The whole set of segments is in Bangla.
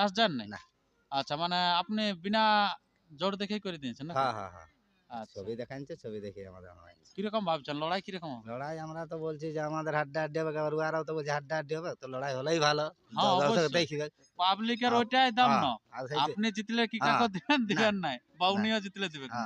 কাজ যান নাই না। আচ্ছা মানে আপনি বিনা জোর দেখেই করে দিয়েছেন না হ্যাঁ হ্যাঁ হ্যাঁ। আচ্ছা। ছবি দেখাচ্ছে ছবি দেখে আমাদের হয় কীরকম ভাবছেন? লড়াই কীরকম লড়াই আমরা তো বলছি যে আমাদের হাড্ডা হাড্ডি হবে ওরাও তো বলছে হাড্ডা হাড্ডি হবে তো লড়াই হলেই ভালো। হ্যাঁ, পাবলিকের ওইটাই দাম হ্যাঁ, ন সেই যে- আপনি জিতলে কি কাকো দিবেন? দিবেন নাই। বা উনিও জিতলে দিবেন না।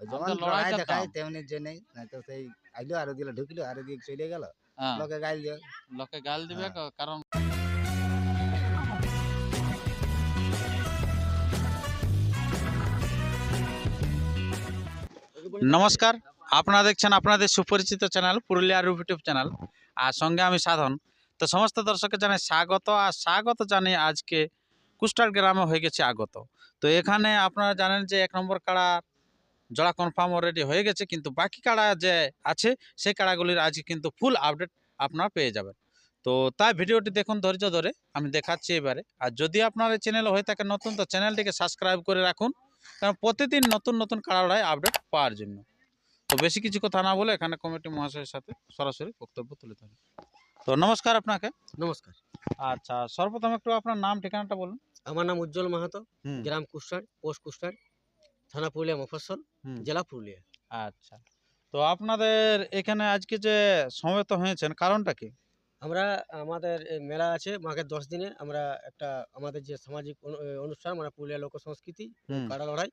যেমন লড়াই দেখায় দাম। তেমনি জন্যই নাই তো সেই আইলো আরও দিলে ঢুকলো আরও দিকে চলে গেল। লোকে গাইল দিও লোকে গাল দিবে। কারণ নমস্কার, আপনারা দেখছেন আপনাদের সুপরিচিত চ্যানেল পুরুলিয়ার ইউটিউব চ্যানেল। আর সঙ্গে আমি সাধন। তো সমস্ত দর্শককে জানাই স্বাগত, আর স্বাগত জানিয়ে আজকে কুষ্টার গ্রামে হয়ে গেছে আগত। তো এখানে আপনারা জানেন যে এক নম্বর কাড়া জোড়া কনফার্ম অলরেডি হয়ে গেছে, কিন্তু বাকি কাড়া যে আছে, সেই কাড়াগুলির আজকে কিন্তু ফুল আপডেট আপনারা পেয়ে যাবেন। তো তাই ভিডিওটি দেখুন ধৈর্য ধরে, আমি দেখাচ্ছি এবারে। আর যদি আপনার চ্যানেল হয়ে থাকে নতুন, তো চ্যানেলটিকে সাবস্ক্রাইব করে রাখুন। কারণ প্রতিদিন নতুন নতুন কাড়াড়ায় আপডেট পাওয়ার জন্য। তো বেশি কিছু কথা না বলে এখানে কমিটি মহাশয়ের সাথে সরাসরি বক্তব্য তুলে ধরি। তো নমস্কার আপনাকে। নমস্কার। আচ্ছা সর্বপ্রথম একটু আপনার নাম ঠিকানাটা বলুন। আমার নাম উজ্জ্বল মাহাতো গ্রাম কুষ্টার পোস্ট কুষ্টার থানা পুরুলিয়া মফস্বল জেলা পুরুলিয়া। আচ্ছা। তো আপনাদের এখানে আজকে যে সমবেত হয়েছেন কারণটা কি? আমরা আমাদের মেলা আছে মাঘের দশ দিনে। আমরা একটা আমাদের যে সামাজিক অনুষ্ঠান মানে পুরুলিয়া লোক সংস্কৃতি কাড়া লড়াই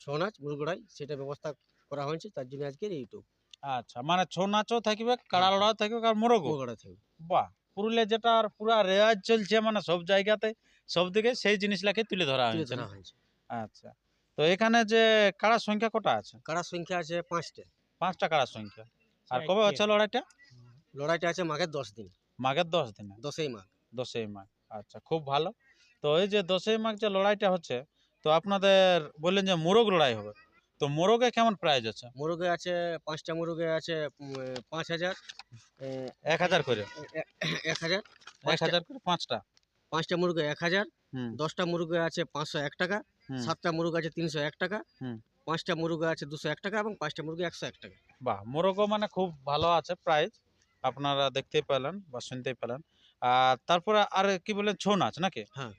ছৌ নাচ মুরগ লড়াই সেটা ব্যবস্থা করা হয়েছে। তার জন্য আজকের ইউটিউব আচ্ছা মানে ছৌ নাচও থাকবে কাড়া লড়াও থাকবে আর মুরগ থাকবে। বাহ! পুরুলিয়া যেটা আর পুরা রেওয়াজ চলছে মানে সব জায়গাতে সব দিকে সেই জিনিসটাকে তুলে ধরা তুলে হয়েছে ধরা হয়েছে। আচ্ছা তো এখানে যে কাড়ার সংখ্যা কটা আছে? কাড়ার সংখ্যা আছে পাঁচটা। পাঁচটা কাড়ার সংখ্যা। আর কবে হচ্ছে লড়াইটা? লড়াইটা আছে মাঘের দশ দিন। মাঘের দশ দিনে? দশই মাঘ। দশই মাঘ আচ্ছা খুব ভালো। তো এই যে দশই মাঘ যে লড়াইটা হচ্ছে তো আপনাদের বললেন যে মোরগ লড়াই হবে তো মোরগে কেমন প্রাইজ আছে? মুরগে আছে পাঁচটা মুরগে আছে পাঁচ হাজার। এক হাজার করে? এক হাজার। এক হাজার করে পাঁচটা? পাঁচটা মুরগে এক হাজার হুম। দশটা মুরগে আছে পাঁচশো এক টাকা সাতটা মুরগ আছে তিনশো এক টাকা হুম। পাঁচটা মুরগ আছে দুশো এক টাকা এবং পাঁচটা মুরগি একশো এক টাকা। বাহ মোরগও মানে খুব ভালো আছে প্রাইস আপনারা দেখতেই পেলেন বা শুনতেই পেলেন। আর তারপরে আর কি বলেন ছৌ নাচ নাকি? হ্যাঁ।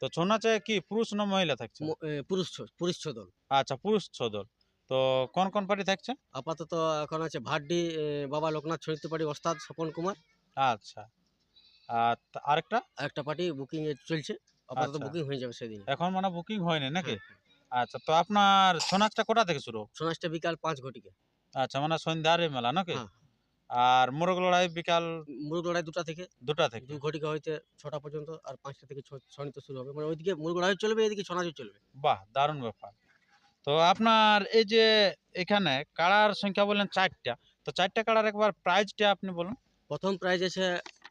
তো ছৌ নাচে কি পুরুষ না মহিলা থাকছে? পুরুষ ছ- পুরুষ দল। আচ্ছা পুরুষ ছৌ দল। তো কোন কোন পার্টি থাকছে? আপাতত এখন আছে ভাড্ডি বাবা লোকনাথ ছড়িতে পারি ওস্তাদ স্বপন কুমার। আচ্ছা। আর আরেকটা? একটা পার্টি বুকিং চলছে। আপাতত আচ্ছা। বুকিং হয়ে যাবে সেদিন। এখন মানে বুকিং হয়নি নাকি? হ্যাঁ, আচ্ছা তো আপনার ছৌ নাচটা কোটা থেকে শুরু? ছৌ নাচটা বিকাল পাঁচ ঘটিকে। আচ্ছা মানে সন্ধ্যার মেলা নাকি? হ্যাঁ। আর মোরগ লড়াই বিকাল মুরগ লড়াই দুটা থেকে। দুটা থেকে। দু ঘটিকা হইতে ছটা পর্যন্ত আর পাঁচটা থেকে ছনিত শুরু হবে। মানে ওইদিকে মুরগ লড়াই চলবে এদিকে ছনাচও চলবে। বাহ দারুণ ব্যাপার। তো আপনার এই যে এখানে কাড়ার সংখ্যা বললেন চারটা তো চারটা কাড়ার একবার প্রাইজটা আপনি বলুন। প্রথম প্রাইজ আছে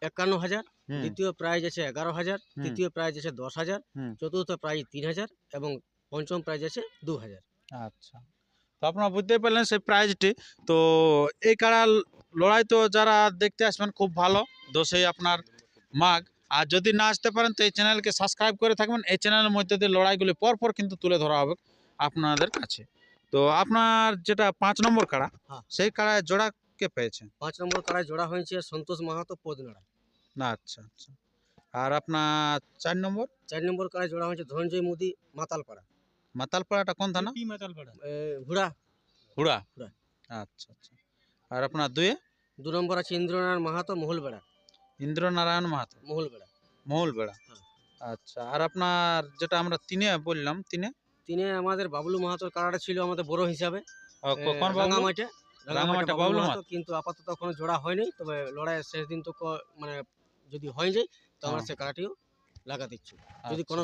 একান্ন হাজার দ্বিতীয় প্রাইজ আছে এগারো হাজার তৃতীয় প্রাইজ আছে দশ হাজার চতুর্থ প্রাইজ তিন হাজার এবং পঞ্চম প্রাইজ আছে দু হাজার। আচ্ছা। তো আপনারা বুঝতেই পারলেন সেই প্রাইজটি। তো এই কাড়ার লড়াই তো যারা দেখতে আসবেন খুব ভালো। দোষেই আপনার মাগ। আর যদি না আসতে পারেন তো এই চ্যানেলকে সাবস্ক্রাইব করে থাকবেন। এই চ্যানেলের মধ্যে দিয়ে লড়াইগুলি পরপর কিন্তু তুলে ধরা হবে আপনাদের কাছে। তো আপনার যেটা পাঁচ নম্বর কাড়া হ্যাঁ। সেই কাড়ায় জোড়া কে পেয়েছে? পাঁচ নম্বর কাড়ায় জোড়া হয়েছে সন্তোষ মাহাতো পদনাড়া। না আচ্ছা আচ্ছা। আর আপনার চার নম্বর? চার নম্বর কাড়ায় জোড়া হয়েছে ধনঞ্জয় মুদি মাতালপাড়া। মাতালপাড়াটা কোন থানা? এ, হুড়া। হুড়া? হুড়া। আচ্ছা আচ্ছা। আর আপনার দুয়ে দু নম্বর আছে ইন্দ্রনারায়ণ মাহাতো মহুলবেড়া ইন্দ্রনারায়ণ মাহাতো? মহুলবেড়া মহুলবেড়া। আচ্ছা আর আপনার যেটা আমরা তিনে বললাম তিনে? তিনি আমাদের বাবলু মাহাতোর কাড়াটা ছিল আমাদের বড় হিসাবে। রাঙামাটে রাঙামাটে বাবলু? মাহাতো। কিন্তু আপাতত কোনো জোড়া হয়নি তবে লড়াইয়ের শেষ দিন তো ক- মানে যদি হয়ে যায় তো আমরা হ্যাঁ। সে কাড়াটিও লাগাতে ইচ্ছুক যদি আচ্ছা, কোনো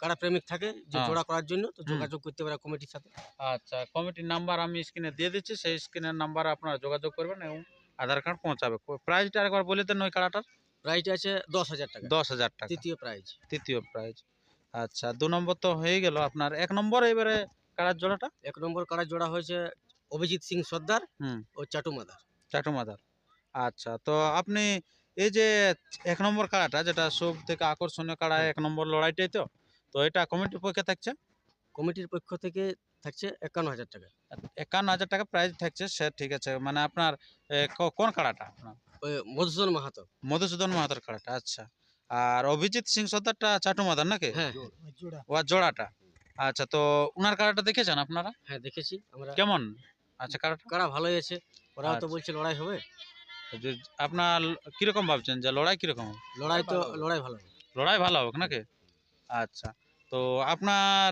কারা প্রেমিক থাকে যে হ্যাঁ। জোড়া করার জন্য তো যোগাযোগ করতে পারে কমিটির সাথে। আচ্ছা কমিটির নাম্বার আমি স্ক্রিনে দিয়ে দিচ্ছি সেই স্ক্রিনের নাম্বারে আপনারা যোগাযোগ করবেন এবং আধার কার্ড পৌঁছাবে। প্রাইজটা একবার বলে দেন ওই কাড়াটার প্রাইজটা আছে দশ হাজার টাকা। দশ হাজার টাকা। তৃতীয় প্রাইজ। তৃতীয় প্রাইজ। আচ্ছা দু নম্বর তো হয়ে গেল আপনার। এক নম্বর এবারে কাড়ার জোড়াটা? এক নম্বর কাড়া জোড়া হয়েছে অভিজিৎ সিং সর্দার। ও চাটু মাদার। চাটুমাদার আচ্ছা তো আপনি এই যে এক নম্বর কাড়াটা যেটা সব থেকে আকর্ষণীয় কাড়া এক নম্বর লড়াইটাই তো। তো এটা কমিটির পক্ষে থাকছে? কমিটির পক্ষ থেকে থাকছে একান্ন হাজার টাকা। একান্ন হাজার টাকা প্রাইজ থাকছে সে ঠিক আছে। মানে আপনার কোন কাড়াটা আপনার? ওই মধুসূদন মাহাতো। মধুসূদন মাহাতোর কাড়াটা আচ্ছা। আর অভিজিৎ সিং সর্দারটা চাটু মাদার নাকি? হ্যাঁ। ও জোড়াটা? আচ্ছা তো উনার কাড়াটা দেখেছেন আপনারা? হ্যাঁ দেখেছি। আমরা কেমন? আচ্ছা কাড়াটা? কারা ভালোই আছে। ওরাও তো আচ্ছা। বলছে লড়াই হবে। যে আপনার কীরকম ভাবছেন? যে লড়াই কীরকম হবে? লড়াই তো লড়াই ভালো হবে। লড়াই ভালো হবে নাকি? আচ্ছা। তো আপনার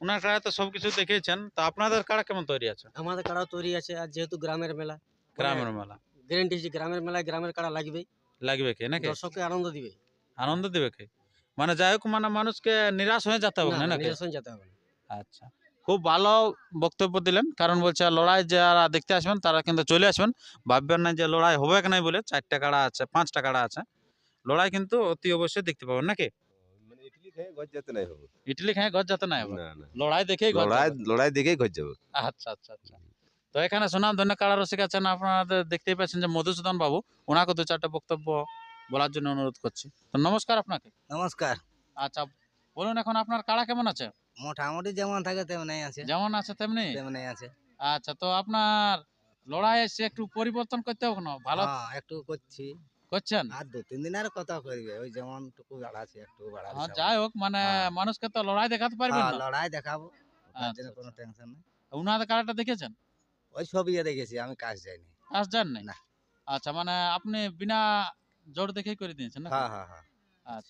উনার কাড়া তো সব কিছু দেখেছেন তো আপনাদের কাড়া কেমন তৈরি আছে? আমাদের কারাও তৈরি আছে আর যেহেতু গ্রামের মেলা গ্রামের মেলা। গ্যারেন্টি যে গ্রামের মেলায় গ্রামের কারা লাগবেই। লাগবে কি নাকি? দর্শককে আনন্দ দিবে। আনন্দ দিবে কি? মানে যাই হোক মানে মানুষকে নিরাশ হয়ে যেতে হবে না, নাকি? নিরসন যেতে হবে আচ্ছা। খুব ভালো বক্তব্য দিলেন। কারণ বলছে লড়াই যারা দেখতে আসবেন তারা কিন্তু চলে আসবেন। ভাববেন না যে লড়াই হবে কি নাই বলে চারটা কাড়া আছে পাঁচটা কাড়া আছে। লড়াই কিন্তু অতি অবশ্যই দেখতে পাবেন নাকি? মানে ইডলি খেয়ে ঘর যেতে নাই ইটলি খায় গজ যাতে নাই না না। লড়াই দেখেই লড়াই লড়াই দেখেই ঘর যাবে। আচ্ছা আচ্ছা আচ্ছা। তো এখানে সুনাম ধন্য কাড়া রসিক আছেন। আপনাদের দেখতেই পাচ্ছেন যে মধুসূদন বাবু ওনাকে দু চারটা বক্তব্য বলার জন্য অনুরোধ করছি। তো নমস্কার আপনাকে। নমস্কার। আচ্ছা বলুন এখন আপনার কাড়া কেমন আছে? মোটামুটি যেমন থাকে তেমনই আছে। যেমন আছে তেমনি? তেমনই আছে। আচ্ছা তো আপনার লড়াই এসে একটু পরিবর্তন করতে হবে না ভালো হ্যাঁ, একটু করছি। করছেন? আর দু তিন দিনের কথা করবে? ওই যেমন টুকু বাড়াচ্ছে একটু বাড়াচ্ছে হ্যাঁ, যাই হোক মানে হ্যাঁ। মানুষকে তো লড়াই দেখাতে পারবেন না। লড়াই দেখাবো। তার আচ্ছা, জন্য কোনো আচ্ছা। টেনশন নেই। উনাদের কাড়াটা দেখেছেন? ওই ছবি দেখেছি আমি কাজ যাইনি আস যান না। আচ্ছা মানে আপনি বিনা জোর দেখেই করে দিয়েছেন না হ্যাঁ হ্যাঁ হ্যাঁ। আচ্ছা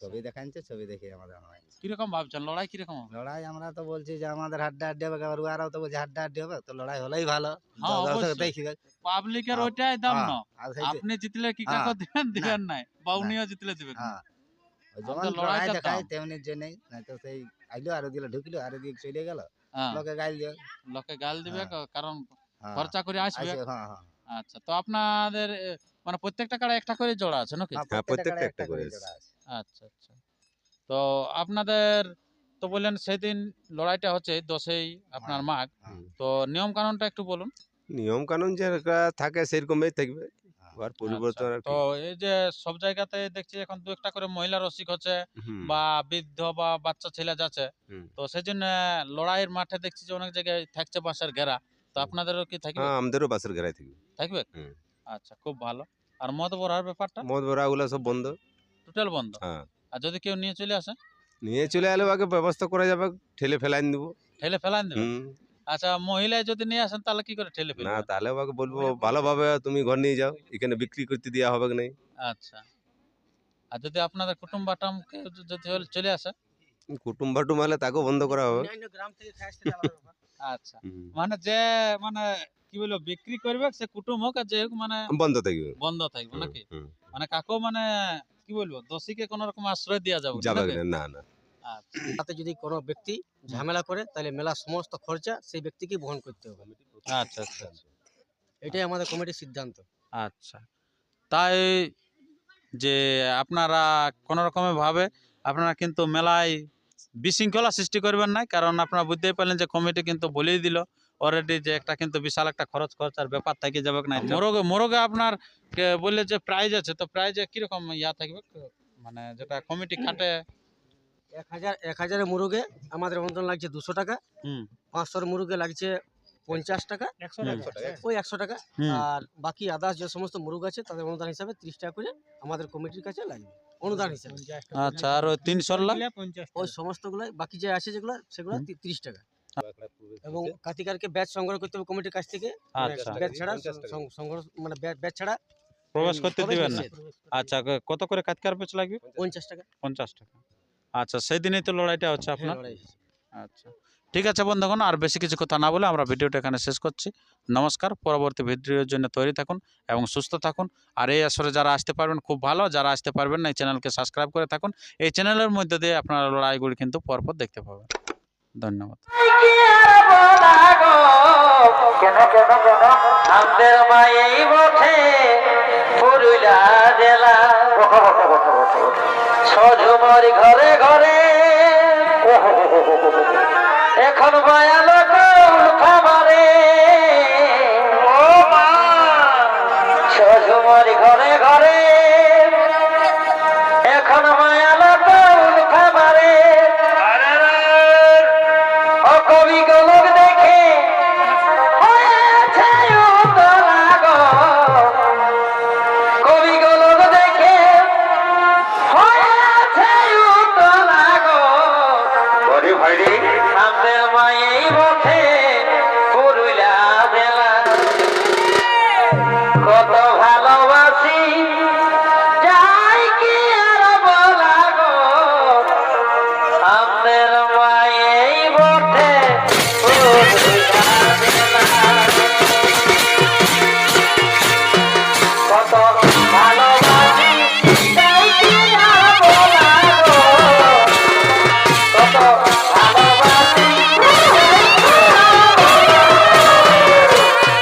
ছবি দেখাচ্ছে ছবি দেখে আমাদের হয়নি। কীরকম ভাবছেন? লড়াই কীরকম লড়াই আমরা তো বলছি যে আমাদের হাড্ডা হাড্ডি হবে ওরাও তো বলছে হাড্ডা হাড্ডি হবে তো লড়াই হলেই ভালো। হ্যাঁ, দর্শক। দেখবে পাবলিকের হ্যাঁ, ওইটাই দাম হ্যাঁ, না। আর আপনি জিতলে কি হ্যাঁ, কাকো দিবেন দিবেন নাই? বা উনিও জিতলে দিবেন। হ্যাঁ। যেমন লড়াই দেখায় দাম। তেমনি জন্যই নাই তো সেই আইলো আর দিলে ঢুকলো আর দিকে চলে গেল। হ্যাঁ। লোকে গাইল দিও লোকে গাল দিবে হ্যাঁ। কারণ হ্যাঁ, খরচা করে আসবে। হ্যাঁ হ্যাঁ। আচ্ছা তো আপনাদের মানে প্রত্যেকটা কাড়া একটা করে জোড়া আছে নাকি? হ্যাঁ, হ্যাঁ, প্রত্যেকটা একটা করে করে জোড়া আছে। আচ্ছা আচ্ছা। তো আপনাদের তো বললেন সেদিন লড়াইটা হচ্ছে দশই আপনার হ্যাঁ, মাঘ। হ্যাঁ, তো নিয়ম কানুনটা একটু বলুন। নিয়ম কানুন যেটা থাকে সেরকমই থাকবে। পরিবর্তন আচ্ছা, তো এই যে সব জায়গাতে দেখছি এখন দু একটা করে মহিলা রসিক হচ্ছে বা বৃদ্ধ বা বাচ্চা ছেলে যাচ্ছে। তো সেই জন্য লড়াইয়ের মাঠে দেখছি যে অনেক জায়গায় থাকছে বাঁশের ঘেরা। তো আপনাদেরও কি থাকবে? হ্যাঁ আমাদেরও ঘেরাই থাকবে। থাকবে? আচ্ছা খুব ভালো। আর মদ ভরার ব্যাপারটা? মদ ভরা ওগুলো সব বন্ধ। টোটাল বন্ধ? হ্যাঁ। আর যদি কেউ নিয়ে চলে আসে? নিয়ে চলে এলে আগে ব্যবস্থা করা যাবে ঠেলে ফেলাইন দিব। ঠেলে ফেলান দেবে? আচ্ছা মহিলায় যদি নিয়ে আসেন তাহলে কি করে ঠেলে না তাহলে ওকে বলব ভালোভাবে তুমি ঘর নিয়ে যাও এখানে বিক্রি করতে দেওয়া হবে কি নাই আচ্ছা। আর যদি আপনাদের কুটুম বাটাম যদি চলে আসে? কুটুম বাটুম হলে তাকেও বন্ধ করা হবে। আচ্ছা। মানে যে মানে কি বলব বিক্রি করবে সে কুটুম হোক আর যে হোক মানে বন্ধ থাকবে। বন্ধ থাকবে নাকি। মানে কাকো মানে কি বলব দোষীকে কোন রকম আশ্রয় দেওয়া যাবে না, যাবে না, না না। আচ্ছা। তাতে যদি কোনো ব্যক্তি ঝামেলা করে তাহলে মেলার সমস্ত খরচা সেই ব্যক্তিকে বহন করতে হবে। আচ্ছা আচ্ছা আচ্ছা। এটাই আমাদের কমিটির সিদ্ধান্ত। আচ্ছা। তাই যে আপনারা কোনো রকমের ভাবে আপনারা কিন্তু মেলায় বিশৃঙ্খলা সৃষ্টি করবেন না কারণ আপনারা বুঝতেই পারলেন যে কমিটি কিন্তু বলেই দিল। অলরেডি যে একটা কিন্তু বিশাল একটা খরচ খরচার ব্যাপার থেকে যাবে না মোরগে মোরগে আপনার কে বললে যে প্রাইজ আছে তো প্রাইজে কীরকম ইয়া থাকবে? মানে যেটা কমিটি কাটে এক হাজার এক হাজারের মুরগে আমাদের অনুদান লাগছে দুশো টাকা। হুম। পাঁচশোর মুরগে লাগছে পঞ্চাশ টাকা। ওই একশো টাকা। আর বাকি আদার্স যে সমস্ত মুরগ আছে তাদের অনুদান হিসাবে ত্রিশ টাকা করে আমাদের কমিটির কাছে লাগবে। অনুদান হিসাবে। আচ্ছা আর ওই তিনশো ওই সমস্তগুলো বাকি যে আছে যেগুলো সেগুলো তিরিশ টাকা। এবং কাতিকারকে ব্যাচ সংগ্রহ করতে হবে কমিটির কাছ থেকে। আচ্ছা ব্যাচ ছাড়া সংগ্রহ মানে ব্যাচ ছাড়া প্রবেশ করতে দিবেন না? আচ্ছা কত করে কাতকার পেচ লাগবে? পঞ্চাশ টাকা। পঞ্চাশ টাকা। আচ্ছা সেই দিনেই তো লড়াইটা হচ্ছে হ্যাঁ, আপনার? আচ্ছা। ঠিক আছে বন্ধুগণ আর বেশি কিছু কথা না বলে আমরা ভিডিওটা এখানে শেষ করছি। নমস্কার পরবর্তী ভিডিওর জন্য তৈরি থাকুন এবং সুস্থ থাকুন। আর এই আসরে যারা আসতে পারবেন খুব ভালো। যারা আসতে পারবেন না এই চ্যানেলকে সাবস্ক্রাইব করে থাকুন। এই চ্যানেলের মধ্যে দিয়ে আপনারা লড়াইগুলি কিন্তু পরপর দেখতে পাবেন। ধন্যবাদ। আমাদের পুরুলা জেলা। সজুমর ঘরে ঘরে। এখন মায়া লোক খাবারে ও মা! সজুমর ঘরে ঘরে।